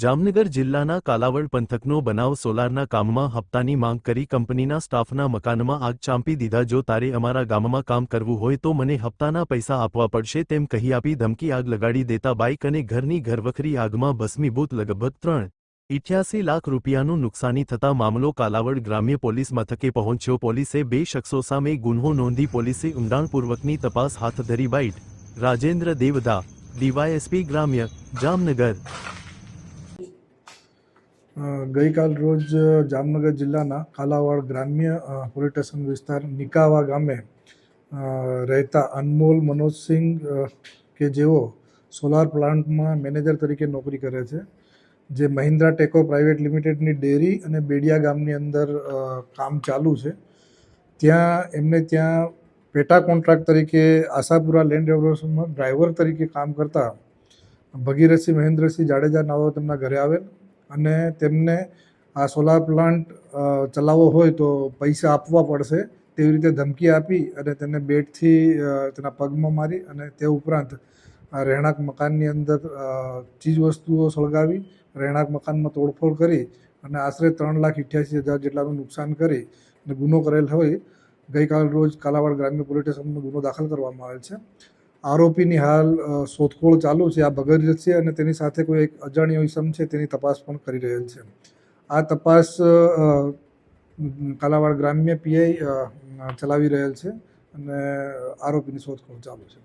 જામનગર જિલ્લાના કાલાવડ પંથકનો બનાવ સોલારના કામમાં હપ્તાની માંગ કરી કંપનીના સ્ટાફના મકાનમાં આગ ચાંપી દીધા. જો તારે અમારા ગામમાં કામ કરવું હોય તો મને હપ્તાના પૈસા આપવા પડશે તેમ કહી આપી ધમકી આગ લગાડી દેતા બાઇક અને ઘરની ઘરવખરી આગમાં ભસ્મીભૂત લગભગ ત્રણ ઇઠ્યાસી લાખ રૂપિયાનું નુકસાની થતા મામલો કાલાવડ ગ્રામ્ય પોલીસ મથકે પહોંચ્યો. પોલીસે બે શખ્સો સામે ગુન્હો નોંધી પોલીસે ઊંડાણપૂર્વકની તપાસ હાથ ધરી. બાઇટ રાજેન્દ્ર દેવદા, ડીવાયએસપી ગ્રામ્ય, જામનગર. ગઈકાલ રોજ જામનગર જિલ્લાના કાલાવાડ ગ્રામ્ય પોલીસ સ્ટેશન વિસ્તાર નિકાવા ગામે રહેતા અનમોલ મનોજસિંહ કે જેઓ સોલાર પ્લાન્ટમાં મેનેજર તરીકે નોકરી કરે છે, જે મહિન્દ્રા ટેકો પ્રાઇવેટ લિમિટેડની ડેરી અને બેડિયા ગામની અંદર કામ ચાલુ છે. ત્યાં એમને ત્યાં પેટા કોન્ટ્રાક્ટ તરીકે આશાપુરા લેન્ડ ડેવલપમેન્ટમાં ડ્રાઈવર તરીકે કામ કરતા ભગીરથસિંહ, મહેન્દ્રસિંહ જાડેજા નાઓ તેમના ઘરે આવેલ. અને તેમને આ સોલાર પ્લાન્ટ ચલાવવો હોય તો પૈસા આપવા પડશે તેવી રીતે ધમકી આપી અને તેને બેટથી તેના પગમાં મારી અને તે ઉપરાંત રહેણાંક મકાનની અંદર ચીજવસ્તુઓ સળગાવી, રહેણાંક મકાનમાં તોડફોડ કરી અને આશરે ત્રણ લાખ અઠ્યાસી હજાર જેટલાનું નુકસાન કરી અને ગુનો કરેલ હોય. ગઈકાલ રોજ કાલાવાડ ગ્રામ્ય પોલીસ સ્ટેશનમાં ગુનો દાખલ કરવામાં આવેલ છે. આરોપીની હાલ શોધખોળ ચાલુ છે. આ બગર છે અને તેની સાથે કોઈ એક અજાણ્યો ઇસમ છે, તેની તપાસ પણ કરી રહેલ છે. આ તપાસ કાલાવાડ ગ્રામ્ય પીઆઈ ચલાવી રહેલ છે અને આરોપીની શોધખોળ ચાલુ છે.